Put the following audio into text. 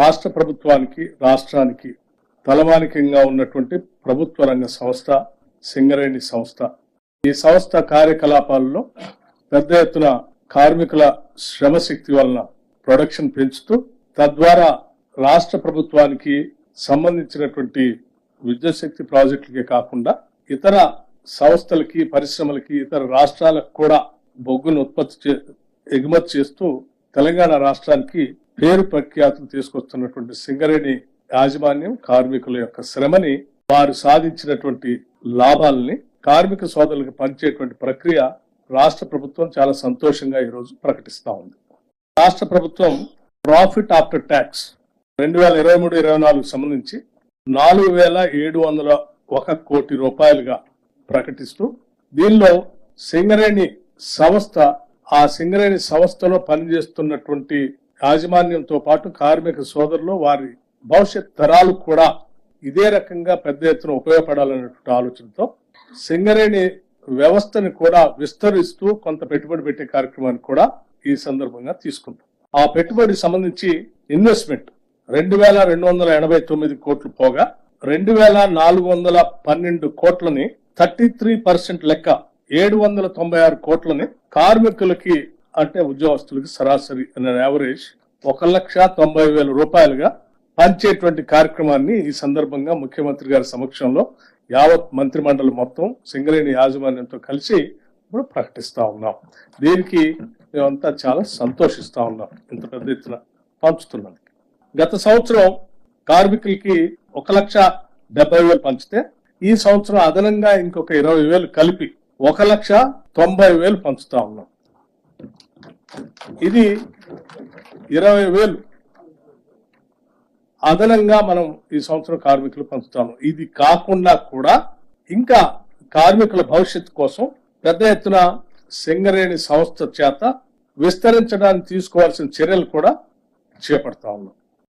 రాష్ట్ర ప్రభుత్వానికి రాష్ట్రానికి తలమానికంగా ఉన్నటువంటి ప్రభుత్వ రంగ సంస్థ సింగరేణి సంస్థ. ఈ సంస్థ కార్యకలాపాలలో పెద్ద ఎత్తున కార్మికుల శ్రమశక్తి వలన ప్రొడక్షన్ పెంచుతూ తద్వారా రాష్ట్ర ప్రభుత్వానికి సంబంధించినటువంటి విద్యుత్ శక్తి ప్రాజెక్టులకే కాకుండా ఇతర సంస్థలకి పరిశ్రమలకి ఇతర రాష్ట్రాలకు కూడా బొగ్గును ఉత్పత్తి చే- ఎగుమతి చేస్తూ తెలంగాణ రాష్ట్రానికి పేరు ప్రఖ్యాతులు తీసుకొస్తున్నటువంటి సింగరేణి యాజమాన్యం కార్మికుల యొక్క శ్రమని వారు సాధించినటువంటి లాభాలని కార్మిక సోదరులకు పంచేటువంటి ప్రక్రియ రాష్ట్ర ప్రభుత్వం చాలా సంతోషంగా ఈరోజు ప్రకటిస్తా ఉంది. రాష్ట్ర ప్రభుత్వం ప్రాఫిట్ ఆఫ్టర్ ట్యాక్స్ రెండు వేల ఇరవై మూడు ఇరవై నాలుగు సంబంధించి నాలుగు వేల ఏడు వందల ఒక కోటి రూపాయలుగా ప్రకటిస్తూ దీనిలో సింగరేణి సంస్థ ఆ సింగరేణి సంస్థలో పనిచేస్తున్నటువంటి యాజమాన్యంతో పాటు కార్మిక సోదరులు వారి భవిష్యత్ తరాలు కూడా ఇదే రకంగా పెద్ద ఎత్తున ఉపయోగపడాలనేటువంటి ఆలోచనతో సింగరేణి వ్యవస్థని కూడా విస్తరిస్తూ కొంత పెట్టుబడి పెట్టే కార్యక్రమాన్ని కూడా ఈ సందర్భంగా తీసుకుంటాం. ఆ పెట్టుబడి సంబంధించి ఇన్వెస్ట్మెంట్ రెండు వేల రెండు వందల ఎనభై తొమ్మిది కోట్లు పోగా రెండు వేల నాలుగు వందల పన్నెండు కోట్లని థర్టీ త్రీ పర్సెంట్ లెక్క ఏడు వందల తొంభై ఆరు కోట్లని కార్మికులకి అంటే ఉద్యోగస్తులకి సరాసరి యావరేజ్ ఒక లక్ష తొంభై వేల రూపాయలుగా పంచేటువంటి కార్యక్రమాన్ని ఈ సందర్భంగా ముఖ్యమంత్రి గారి సమక్షంలో యావత్ మంత్రిమండలి మొత్తం సింగరేణి యాజమాన్యంతో కలిసి ఇప్పుడు ప్రకటిస్తా ఉన్నాం. దీనికి మేమంతా చాలా సంతోషిస్తా ఉన్నాం. ఇంత పెద్ద ఎత్తున పంచుతున్నాం. గత సంవత్సరం కార్మికులకి ఒక లక్ష డెబ్బై వేలు పంచితే ఈ సంవత్సరం అదనంగా ఇంకొక ఇరవై వేలు కలిపి ఒక లక్ష తొంభై వేలు పంచుతా ఉన్నాం. ఇది ఇరవై వేలు. అదనంగా మనం ఈ సంవత్సరం కార్మికులు పంచుతాము ఇది కాకుండా కూడా ఇంకా కార్మికుల భవిష్యత్తు కోసం పెద్ద ఎత్తున సింగరేణి సంస్థ చేత విస్తరించడానికి తీసుకోవాల్సిన చర్యలు కూడా చేపడతా ఉన్నాం.